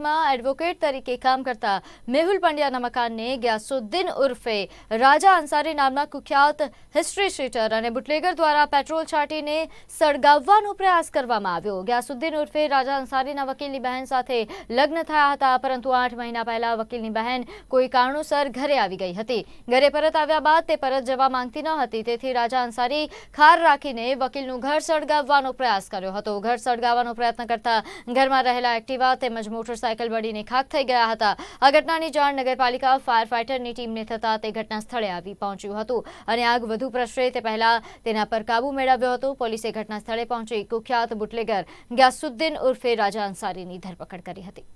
કોર્ટમાં એડવોકેટ તરીકે કામ કરતા મેહુલ પંડ્યાના મકાનને ગ્યાસુદ્દીન ઉર્ફે રાજા અંસારી નામના કુખ્યાત હિસ્ટ્રી શીટર અને બુટલેગર દ્વારા પેટ્રોલ છાંટીને સળગાવવાનો પ્રયાસ કરવામાં આવ્યો. ગ્યાસુદ્દીન ઉર્ફે રાજા અંસારીના વકીલની બહેન સાથે લગ્ન થયા હતા, પરંતુ આઠ મહિના પહેલા વકીલની બહેન કોઈ કારણોસર ઘરે આવી ગઈ હતી. ઘરે પરત આવ્યા બાદ તે પરત જવા માંગતી ન હતી, તેથી રાજા અંસારી ખાર રાખીને વકીલનું ઘર સળગાવવાનો પ્રયાસ કર્યો હતો. ઘર સળગાવવાનો પ્રયત્ન કરતા ઘરમાં રહેલા એક્ટિવા તેમજ મોટરસાયકલ બળીને ખાક થઈ ગયા હતા. આ ઘટનાની જાણ નગરપાલિકા ફાયર ફાઇટરની ટીમને થતાં તે ઘટના સ્થળે આવી પહોંચ્યું હતું અને આગ વધુ પ્રસરે તે પહેલા તેના પર કાબુ મેળવ્યો હતો. પોલીસે ઘટના સ્થળે પહોંચી કુખ્યાત બુટલેગર ગ્યાસુદ્દીન ઉર્ફે રાજા અંસારીની ધરપકડ કરી હતી.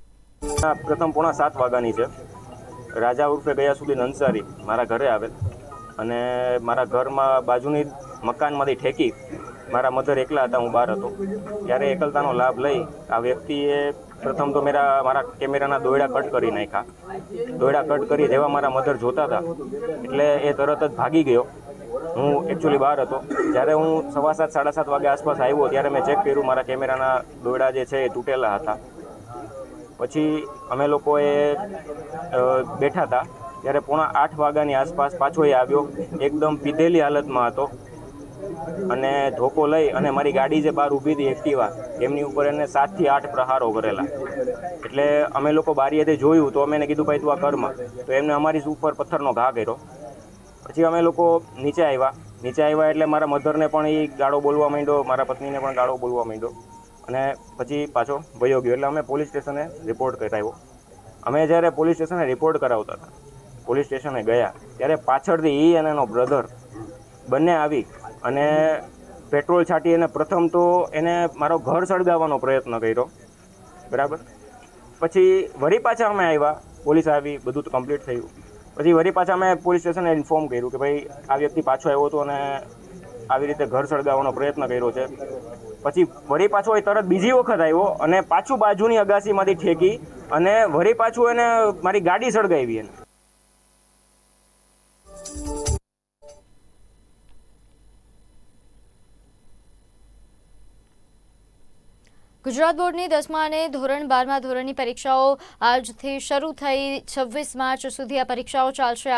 પ્રથમ પોણા સાત વાગ્યાની છે. રાજા ઉર્ફે ગયાસુદ્દીન અંસારી મારા ઘરે આવેલ અને મારા ઘરમાં બાજુની મકાનમાંથી ઠેકી મારા મધર એકલા હતા, હું બહાર હતો. ત્યારે એકલતાનો લાભ લઈ આ વ્યક્તિએ પ્રથમ તો મેરા, મારા કેમેરાના દોયડા કટ કરી નાખ્યા. દોયડા કટ કરી જેવા મારા મધર જોતા હતા. એટલે એ તરત જ ભાગી ગયો. હું એકચ્યુઅલી બહાર હતો. જ્યારે હું સવા સાત, સાડા સાત વાગે આસપાસ આવ્યો, ત્યારે મેં ચેક કર્યું, મારા કેમેરાના દોયડા જે છે એ તૂટેલા હતા. પછી અમે લોકોએ બેઠા હતા. ત્યારે પોણા આઠ વાગ્યાની આસપાસ પાછો એ આવ્યો. એકદમ પીધેલી હાલતમાં હતો. અને ધોકો લઈ અને મારી ગાડી જે બહાર ઊભી હતી એક્ટિવા, એમની ઉપર એને સાતથી આઠ પ્રહારો કરેલા. એટલે અમે લોકો બારીએથી જોયું તો અમે એને કીધું, ભાઈ, તું આ કર્મ તો એમને અમારી ઉપર પથ્થરનો ઘા કર્યો. પછી અમે લોકો નીચે આવ્યા. નીચે આવ્યા એટલે મારા મધરને પણ એ ગાળો બોલવા માંડ્યો, મારા પત્નીને પણ ગાળો બોલવા માંડ્યો. અને પછી પાછો વયો ગયો. એટલે અમે પોલીસ સ્ટેશને રિપોર્ટ કરાવ્યો. અમે જ્યારે પોલીસ સ્ટેશને રિપોર્ટ કરાવતા હતા, પોલીસ સ્ટેશને ગયા, ત્યારે પાછળથી એ અને એનો બ્રધર બંને આવી અને પેટ્રોલ છાંટી એને પ્રથમ તો એને મારો ઘર સળગાવવાનો પ્રયત્ન કર્યો. બરાબર? પછી વળી પાછા અમે આવ્યા. પોલીસ આવી, બધું તો કમ્પ્લીટ થયું. પછી વળી પાછા અમે પોલીસ સ્ટેશને ઇન્ફોર્મ કર્યું કે ભાઈ, આ વ્યક્તિ પાછો આવ્યો હતો અને આવી રીતે ઘર સળગાવવાનો પ્રયત્ન કર્યો છે. પછી વળી પાછો એ તરત બીજી વખત આવ્યો અને પાછું બાજુની અગાસીમાંથી ઠેકી અને વળી પાછું એને મારી ગાડી સળગાવી એને. ગુજરાત બોર્ડની દસમા અને ધોરણ બારમા ધોરણની પરીક્ષાઓ આજથી શરૂ થઈ. છવ્વીસ માર્ચ સુધી આ પરીક્ષાઓ ચાલશે.